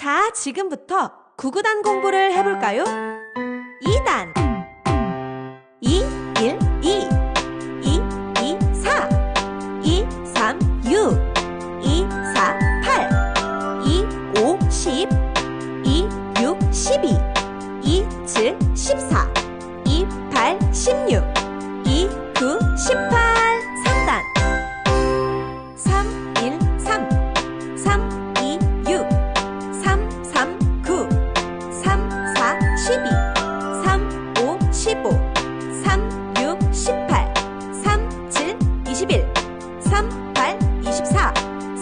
자, 지금부터 구구단 공부를 해볼까요? 2단. 2, 1, 2 2, 2, 4 2, 3, 6 2, 4, 8 2, 5, 10 2, 6, 12 2, 7, 14 2, 8, 16 2, 9, 18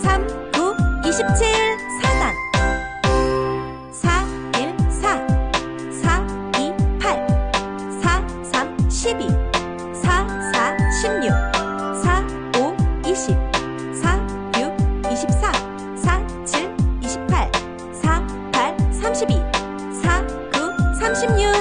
3, 9, 27 4단. 4, 1, 4 4, 2, 8 4, 3, 12 4, 4, 16 4, 5, 20 4, 6, 24 4, 7, 28 4, 8, 32 4, 9, 36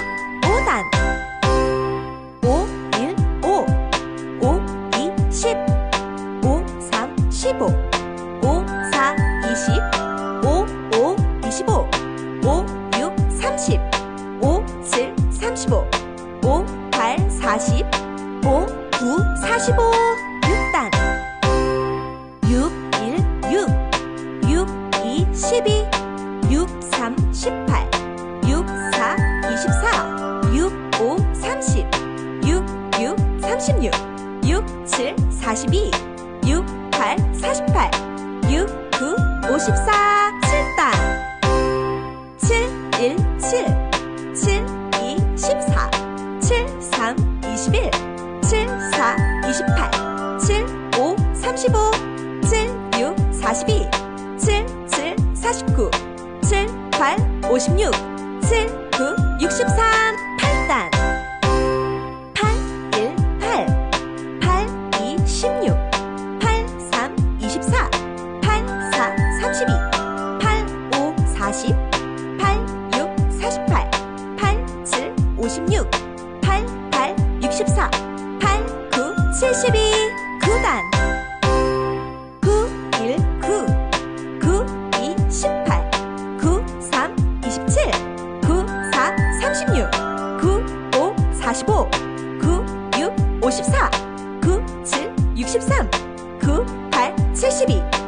6단. 6, 1, 6 6, 2, 12 6, 3, 18 6, 4, 24 6, 5, 30 6, 6, 36 6, 7, 42 6, 8, 48 6, 9, 54 7단. 7, 1, 7 7, 2, 14 7, 3, 21 35 7, 6, 42 7, 7, 49 7, 8, 56 7, 9, 63 8단. 8, 1, 8 8, 2, 16 8, 3, 24 8, 4, 32 8, 5, 40 8, 6, 48 8, 7, 56 8, 8, 64 8, 9, 72 9단 54 9, 7, 63 9, 8, 72